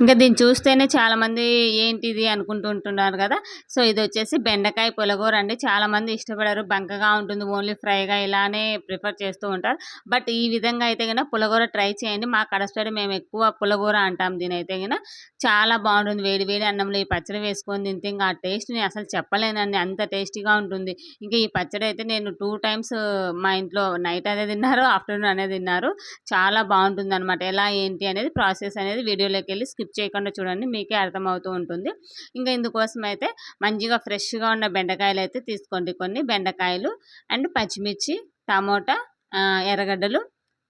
ఇంకా దీన్ని చూస్తేనే చాలామంది ఏంటిది అనుకుంటుంటున్నారు కదా. సో ఇది వచ్చేసి బెండకాయ పులగూర అండి. చాలామంది ఇష్టపడరు. బంకగా ఉంటుంది ఓన్లీ ఫ్రైగా ఇలానే ప్రిఫర్ చేస్తూ ఉంటారు. బట్ ఈ విధంగా అయితే కనుక పులగూర ట్రై చేయండి. మా కడ సైడ్ మేము ఎక్కువ పులగూర అంటాం దీని అయితే కనుక చాలా బాగుంటుంది. వేడి వేడి అన్నంలో ఈ పచ్చడి వేసుకొని తింటే ఇంకా ఆ టేస్ట్ని అసలు చెప్పలేనండి. అంత టేస్టీగా ఉంటుంది. ఇంకా ఈ పచ్చడి అయితే నేను టూ టైమ్స్ మా ఇంట్లో నైట్ అనేది తిన్నారు ఆఫ్టర్నూన్ అనేది తిన్నారు. చాలా బాగుంటుంది అనమాట ఎలా ఏంటి అనేది ప్రాసెస్ అనేది వీడియోలోకి వెళ్ళి స్కిప్ చేయకుండా చూడండి మీకే అర్థమవుతూ ఉంటుంది. ఇంకా ఇందుకోసం అయితే మంచిగా ఫ్రెష్గా ఉన్న బెండకాయలు అయితే తీసుకోండి. కొన్ని బెండకాయలు అండ్ పచ్చిమిర్చి టమోటా ఎర్రగడ్డలు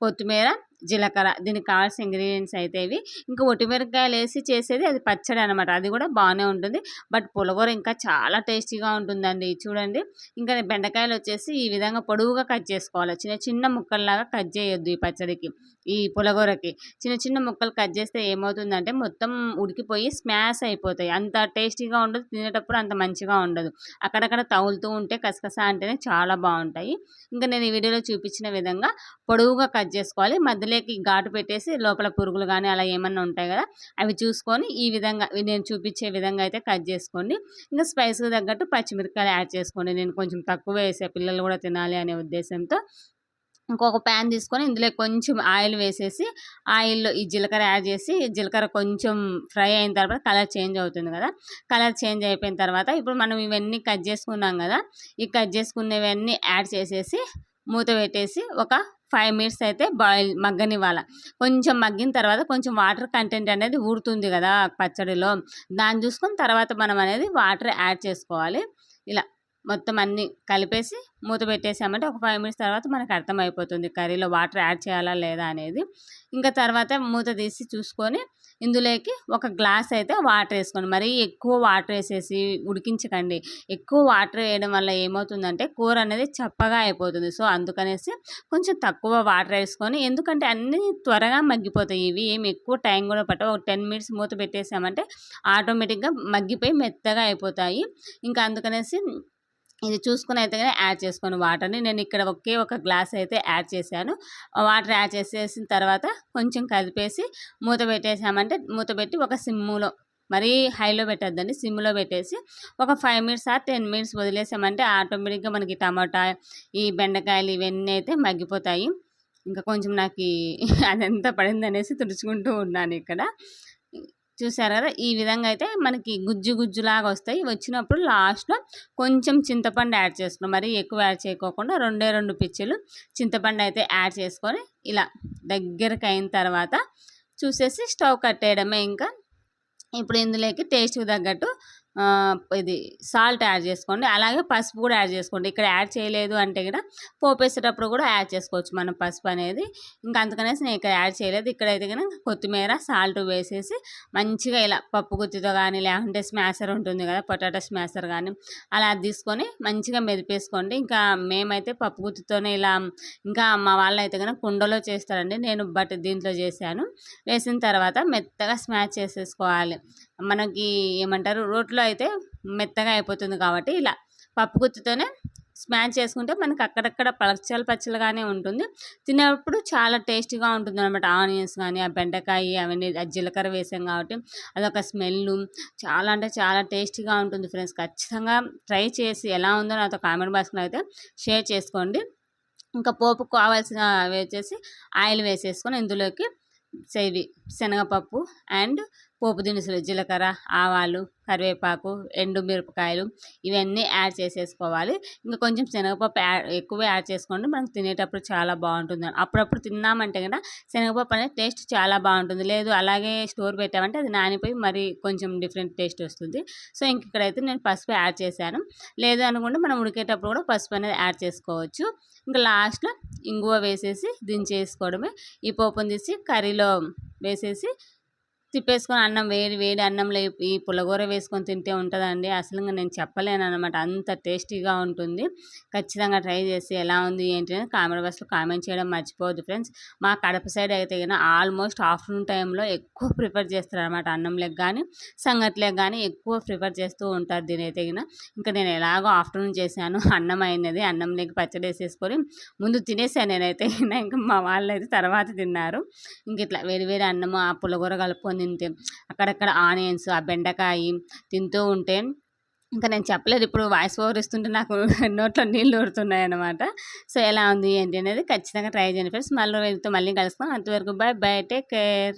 కొత్తిమీర జీలకర్ర. దీనికి కావాల్సిన ఇంగ్రీడియంట్స్ అయితే ఇవి. ఇంకా ఒటిమిరకాయలు వేసి చేసేది అది పచ్చడి అనమాట అది కూడా బాగానే ఉంటుంది. బట్ పులగూర ఇంకా చాలా టేస్టీగా ఉంటుందండి. చూడండి. ఇంకా బెండకాయలు వచ్చేసి ఈ విధంగా పొడవుగా కట్ చేసుకోవాలి. చిన్న చిన్న ముక్కల్లాగా కట్ చేయొద్దు ఈ పచ్చడికి. ఈ పులగూరకి. చిన్న చిన్న ముక్కలు కట్ చేస్తే ఏమవుతుందంటే మొత్తం ఉడికిపోయి స్మాష్ అయిపోతాయి. అంత టేస్టీగా ఉండదు తినేటప్పుడు అంత మంచిగా ఉండదు. అక్కడక్కడ తగులుతూ ఉంటే కసకస అంటేనే చాలా బాగుంటాయి. ఇంకా నేను ఈ వీడియోలో చూపించిన విధంగా పొడవుగా కట్ చేసుకోవాలి. మధ్యలోకి ఘాటు పెట్టేసి లోపల పురుగులు కానీ అలా ఏమన్నా ఉంటాయి కదా అవి చూసుకొని ఈ విధంగా నేను చూపించే విధంగా అయితే కట్ చేసుకోండి. ఇంకా స్పైస్కి తగ్గట్టు పచ్చిమిరపకాయలు యాడ్ చేసుకోండి. నేను కొంచెం తక్కువ వేసే పిల్లలు కూడా తినాలి అనే ఉద్దేశంతో ఇంకొక ప్యాన్ తీసుకొని ఇందులో కొంచెం ఆయిల్ వేసేసి ఆయిల్లో ఈ జీలకర్ర యాడ్ చేసి జీలకర్ర కొంచెం ఫ్రై అయిన తర్వాత కలర్ చేంజ్ అవుతుంది కదా. కలర్ చేంజ్ అయిపోయిన తర్వాత ఇప్పుడు మనం ఇవన్నీ కట్ చేసుకున్నాం కదా. ఈ కట్ చేసుకున్నవన్నీ యాడ్ చేసేసి మూత పెట్టేసి ఒక ఫైవ్ మినిట్స్ అయితే బాయిల్ మగ్గనివ్వాల. కొంచెం మగ్గిన తర్వాత కొంచెం వాటర్ కంటెంట్ అనేది ఊడుతుంది కదా పచ్చడిలో. దాన్ని చూసుకొని తర్వాత మనం అనేది వాటర్ యాడ్ చేసుకోవాలి. ఇలా. మొత్తం అన్నీ కలిపేసి మూత పెట్టేసామంటే ఒక ఫైవ్ మినిట్స్ తర్వాత మనకు అర్థమైపోతుంది కర్రీలో వాటర్ యాడ్ చేయాలా లేదా అనేది. ఇంకా తర్వాత మూత తీసి చూసుకొని ఇందులోకి ఒక గ్లాస్ అయితే వాటర్ వేసుకోండి. మరీ ఎక్కువ వాటర్ వేసేసి ఉడికించకండి. ఎక్కువ వాటర్ వేయడం వల్ల ఏమవుతుందంటే కూర అనేది చప్పగా అయిపోతుంది. సో అందుకనేసి కొంచెం తక్కువ వాటర్ వేసుకొని ఎందుకంటే అన్నీ త్వరగా మగ్గిపోతాయి. ఇవి ఏమి ఎక్కువ టైం కూడా పట్ట ఒక టెన్ మినిట్స్ మూత పెట్టేసామంటే ఆటోమేటిక్గా మగ్గిపోయి మెత్తగా అయిపోతాయి. ఇంకా అందుకనేసి ఇది చూసుకుని అయితే యాడ్ చేసుకొని వాటర్ని నేను ఇక్కడ ఒకే ఒక గ్లాస్ అయితే యాడ్ చేశాను. వాటర్ యాడ్ చేసేసిన తర్వాత కొంచెం కలిపేసి మూత పెట్టేసామంటే మూత పెట్టి ఒక సిమ్ములో మరీ హైలో పెట్టద్దండి. సిమ్లో పెట్టేసి ఒక ఫైవ్ మినిట్స్ ఆ టెన్ మినిట్స్ వదిలేసామంటే ఆటోమేటిక్గా మనకి టమాటా ఈ బెండకాయలు ఇవన్నీ అయితే మగ్గిపోతాయి. ఇంకా కొంచెం నాకు అదంతా పడింది అనేసి తుడుచుకుంటూ ఉన్నాను ఇక్కడ. చూసారు కదా ఈ విధంగా అయితే మనకి గుజ్జు గుజ్జులాగా వస్తాయి. వచ్చినప్పుడు లాస్ట్లో కొంచెం చింతపండు యాడ్ చేసుకున్నాం. మరి ఎక్కువ యాడ్ చేయకోకుండా రెండే రెండు పిచ్చులు చింతపండు అయితే యాడ్ చేసుకొని ఇలా దగ్గరకు అయిన తర్వాత చూసేసి స్టవ్ కట్టేయడమే ఇంకా. ఇప్పుడు ఇందులోకి టేస్ట్కి తగ్గట్టు ఇది సాల్ట్ యాడ్ చేసుకోండి. అలాగే పసుపు కూడా యాడ్ చేసుకోండి. ఇక్కడ యాడ్ చేయలేదు అంటే కూడా పోపేసేటప్పుడు కూడా యాడ్ చేసుకోవచ్చు మనం పసుపు అనేది. ఇంకా అందుకనేసి నేను ఇక్కడ యాడ్ చేయలేదు. ఇక్కడైతే కనుక కొత్తిమీర సాల్ట్ వేసేసి మంచిగా ఇలా పప్పు గుత్తితో కానీ లేకుంటే స్మాసర్ ఉంటుంది కదా పొటాటో స్మాసర్ కానీ అలా తీసుకొని మంచిగా మెదిపేసుకోండి. ఇంకా మేమైతే పప్పు గుత్తితోనే ఇలా ఇంకా మా వాళ్ళు అయితే కనుక కుండలో చేస్తారండి. నేను బట్ దీంట్లో చేశాను. వేసిన తర్వాత మెత్తగా స్మాష్ చేసేసుకోవాలి. మనకి ఏమంటారు రోట్లో అయితే మెత్తగా అయిపోతుంది కాబట్టి ఇలా పప్పు గుత్తితోనే స్మాష్ చేసుకుంటే మనకి అక్కడక్కడ పచ్చలు పచ్చలుగానే ఉంటుంది. తినేటప్పుడు చాలా టేస్టీగా ఉంటుంది అనమాట ఆనియన్స్ కానీ ఆ బెండకాయ అవన్నీ జీలకర్ర వేసాం కాబట్టి అదొక స్మెల్ చాలా అంటే చాలా టేస్టీగా ఉంటుంది ఫ్రెండ్స్. ఖచ్చితంగా ట్రై చేసి ఎలా ఉందో నాతో కామెంట్ బాక్స్లో అయితే షేర్ చేసుకోండి. ఇంకా పోపు కావాల్సిన వచ్చేసి ఆయిల్ వేసేసుకొని ఇందులోకి సేవి శనగపప్పు అండ్ పోపు దినుసులు జీలకర్ర ఆవాలు కరివేపాకు ఎండు మిరపకాయలు ఇవన్నీ యాడ్ చేసేసుకోవాలి. ఇంకా కొంచెం శనగపప్పు యాడ్ ఎక్కువ యాడ్ చేసుకోండి. మనం తినేటప్పుడు చాలా బాగుంటుంది. అప్పుడప్పుడు తిన్నామంటే కదా శనగపప్పు అనేది టేస్ట్ చాలా బాగుంటుంది. లేదు అలాగే స్టోర్ పెట్టామంటే అది నానిపోయి మరి కొంచెం డిఫరెంట్ టేస్ట్ వస్తుంది. సో ఇంక ఇక్కడైతే నేను పసుపు యాడ్ చేశాను. లేదు అనుకుంటే మనం ఉడికేటప్పుడు కూడా పసుపు అనేది యాడ్ చేసుకోవచ్చు. ఇంకా లాస్ట్లో ఇంగువ వేసేసి దించేసుకోవడమే. ఈ పోపుని తీసి కర్రీలో వేసేసి తిప్పేసుకొని అన్నం వేడి వేడి అన్నంలో ఈ పులగూర వేసుకొని తింటే ఉంటుందండి. అసలు నేను చెప్పలేను అనమాట అంత టేస్టీగా ఉంటుంది. ఖచ్చితంగా ట్రై చేసి ఎలా ఉంది ఏంటి అని కామెంట్ బాక్స్లో కామెంట్ చేయడం మర్చిపోవద్దు ఫ్రెండ్స్. మా కడప సైడ్ అయితే కానీ ఆల్మోస్ట్ ఆఫ్టర్నూన్ టైంలో ఎక్కువ ప్రిఫర్ చేస్తారు అనమాట అన్నంలోకి కానీ సంగట్లేకి కానీ ఎక్కువ ప్రిఫర్ చేస్తూ ఉంటారు దీని అయితే ఇంకా నేను ఎలాగో ఆఫ్టర్నూన్ చేశాను అన్నం అయినది అన్నంలోకి పచ్చడి వేసేసుకొని ముందు తినేసాను నేనైతే ఇంకా మా వాళ్ళు అయితే తర్వాత తిన్నారు. ఇంక ఇట్లా వేడి వేడి అన్నము ఆ పులగూర కలుపుకొని తింటే అక్కడక్కడ ఆనియన్స్ ఆ బెండకాయ తింటూ ఉంటే ఇంకా నేను చెప్పలేదు. ఇప్పుడు వాయిస్ ఓవర్ ఇస్తుంటే నాకు నోట్లో నీళ్ళు ఊరుతున్నాయి అనమాట సో ఎలా ఉంది ఏంటి అనేది ఖచ్చితంగా ట్రై చేయండి ఫ్రెండ్స్. మళ్ళీ వెళ్తూ మళ్ళీ కలుస్తాం. అంతవరకు బాయ్ బాయ్ టేక్ కేర్.